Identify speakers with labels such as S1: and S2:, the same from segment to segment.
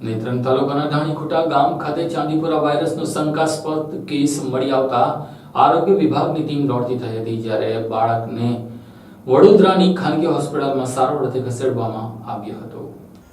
S1: નેત્રંગ તાલુકાના ધાણીખુટા ગામ ખાતે ચાંદીપુરા વાયરસનો શંકાસ્પદ કેસ મળી આવતા આરોગ્ય વિભાગની ટીમ દોડતી થઈ હતી જ્યારે બાળકને વડોદરાની ખાનગી હોસ્પિટલમાં સારવાર અર્થે ખસેડવામાં આવ્યો હતો.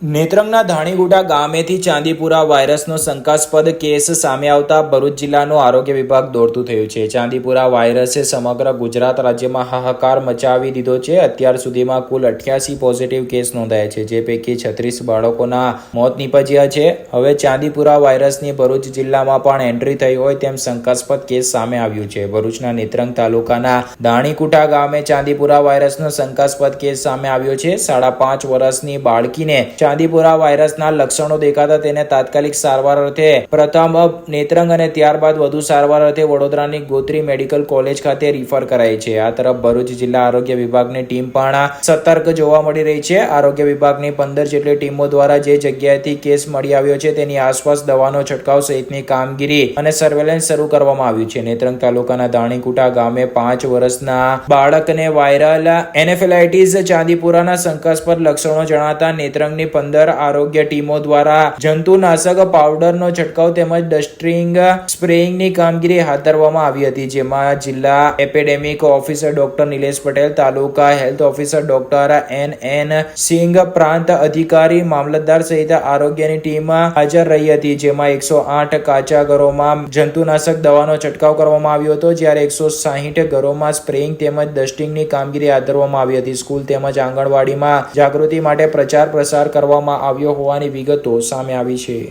S2: નેત્રંગના ધાણીગુડા ગામેથી ચાંદીપુરા વાયરસનો શંકાસ્પદ કેસ સામે આવતા ભરૂચ જિલ્લાનું આરોગ્ય વિભાગ દોડતું થયું છે. ચાંદીપુરા વાયરસે સમગ્ર ગુજરાત રાજ્યમાં હાહાકાર મચાવી દીધો છે. અત્યાર સુધીમાં કુલ અઠ્યાસી પોઝિટિવ કેસ નોંધાયા છે, જે પૈકી છત્રીસ બાળકોના મોત નીપજ્યા છે. હવે ચાંદીપુરા વાયરસની ભરૂચ જિલ્લામાં પણ એન્ટ્રી થઈ હોય તેમ શંકાસ્પદ કેસ સામે આવ્યું છે. ભરૂચના નેત્રંગ તાલુકાના ધાણીકુટા ગામે ચાંદીપુરા વાયરસનો શંકાસ્પદ કેસ સામે આવ્યો છે. સાડા પાંચ વર્ષની બાળકીને ચાંદીપુરા વાયરસના લક્ષણો દેખાતા તેને તાત્કાલિક સારવાર અર્થે પ્રથમ નેત્રંગ અને ત્યારબાદ વધુ સારવાર અર્થે વડોદરાની ગોત્રી મેડિકલ કોલેજ ખાતે રિફર કરાઈ છે. આ તરફ ભરૂચ જિલ્લા આરોગ્ય વિભાગની ટીમ પણ સતર્ક જોવા મળી રહી છે. આરોગ્ય વિભાગની પંદર જેટલી ટીમો દ્વારા જે જગ્યાએથી કેસ મળી આવ્યો છે તેની આસપાસ દવાનો છંટકાવ સહિતની કામગીરી અને સર્વેલન્સ શરૂ કરવામાં આવ્યું છે. નેત્રંગ તાલુકાના દાણીકુટા ગામે પાંચ વર્ષના બાળકને વાયરલ એનેફેલાઇટીસ ચાંદીપુરાના શંકાસ્પદ લક્ષણો જણાતા નેત્રંગની પંદર આરોગ્ય ટીમો દ્વારા જંતુનાશક પાવડરનો છંટકાવ તેમજ ડસ્ટિંગ સ્પ્રેઇંગની કામગીરી હાથ ધરવામાં આવી હતી, જેમાં જિલ્લા epidemic officer doctor Nilesh Patel, તાલુકા health officer doctor N N Singh, પ્રાંત અધિકારી, મામલતદાર સહિત આરોગ્યની ટીમ હાજર રહી હતી, જેમાં એકસો આઠ કાચા ઘરોમાં જંતુનાશક દવાનો છંટકાવ કરવામાં આવ્યો હતો, જ્યારે એકસો સાહીઠ ઘરોમાં સ્પ્રેઇંગ તેમજ ડસ્ટિંગની કામગીરી હાથ ધરવામાં આવી હતી. સ્કૂલ તેમજ આંગણવાડીમાં જાગૃતિ માટે પ્રચાર પ્રસાર કરવામાં આવ્યો હોવાની વિગતો સામે આવી છે.